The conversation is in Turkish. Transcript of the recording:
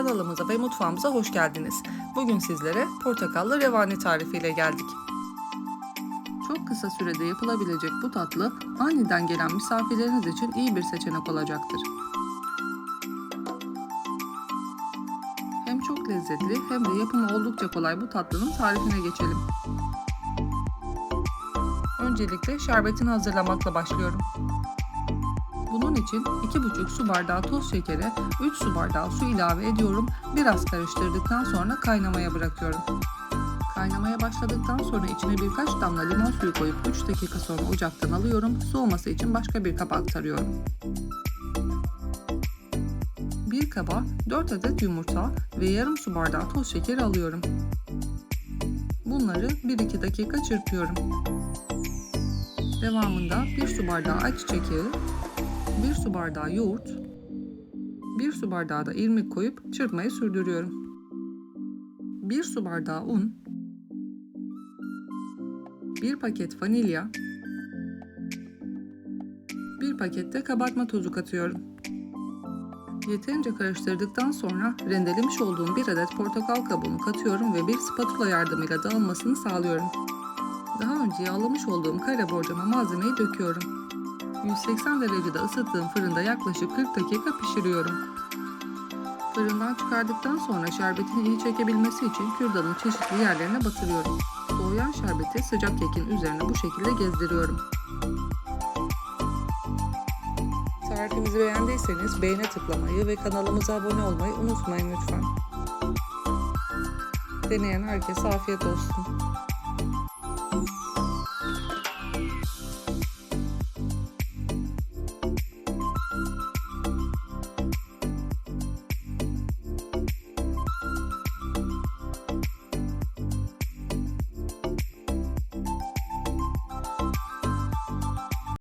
Kanalımıza ve mutfağımıza hoş geldiniz. Bugün sizlere portakallı revani tarifiyle geldik. Çok kısa sürede yapılabilecek bu tatlı aniden gelen misafirleriniz için iyi bir seçenek olacaktır. Hem çok lezzetli hem de yapımı oldukça kolay bu tatlının tarifine geçelim. Öncelikle şerbetini hazırlamakla başlıyorum. Bunun için 2,5 su bardağı toz şekere 3 su bardağı su ilave ediyorum. Biraz karıştırdıktan sonra kaynamaya bırakıyorum. Kaynamaya başladıktan sonra içine birkaç damla limon suyu koyup 3 dakika sonra ocaktan alıyorum. Soğuması için başka bir kaba aktarıyorum. Bir kaba 4 adet yumurta ve yarım su bardağı toz şekeri alıyorum. Bunları 1-2 dakika çırpıyorum. Devamında 1 su bardağı ayçiçek yağı, 1 su bardağı yoğurt, 1 su bardağı da irmik koyup çırpmayı sürdürüyorum. 1 su bardağı un, 1 paket vanilya, 1 paket de kabartma tozu katıyorum. Yeterince karıştırdıktan sonra rendelemiş olduğum bir adet portakal kabuğunu katıyorum ve bir spatula yardımıyla dağılmasını sağlıyorum. Daha önce yağlamış olduğum kare borcama malzemeyi döküyorum. 180 derecede ısıttığım fırında yaklaşık 40 dakika pişiriyorum. Fırından çıkardıktan sonra şerbetini iyi çekebilmesi için kürdanın çeşitli yerlerine batırıyorum. Soğuyan şerbeti sıcak kekin üzerine bu şekilde gezdiriyorum. Tarifimizi beğendiyseniz beğene tıklamayı ve kanalımıza abone olmayı unutmayın lütfen. Deneyen herkese afiyet olsun.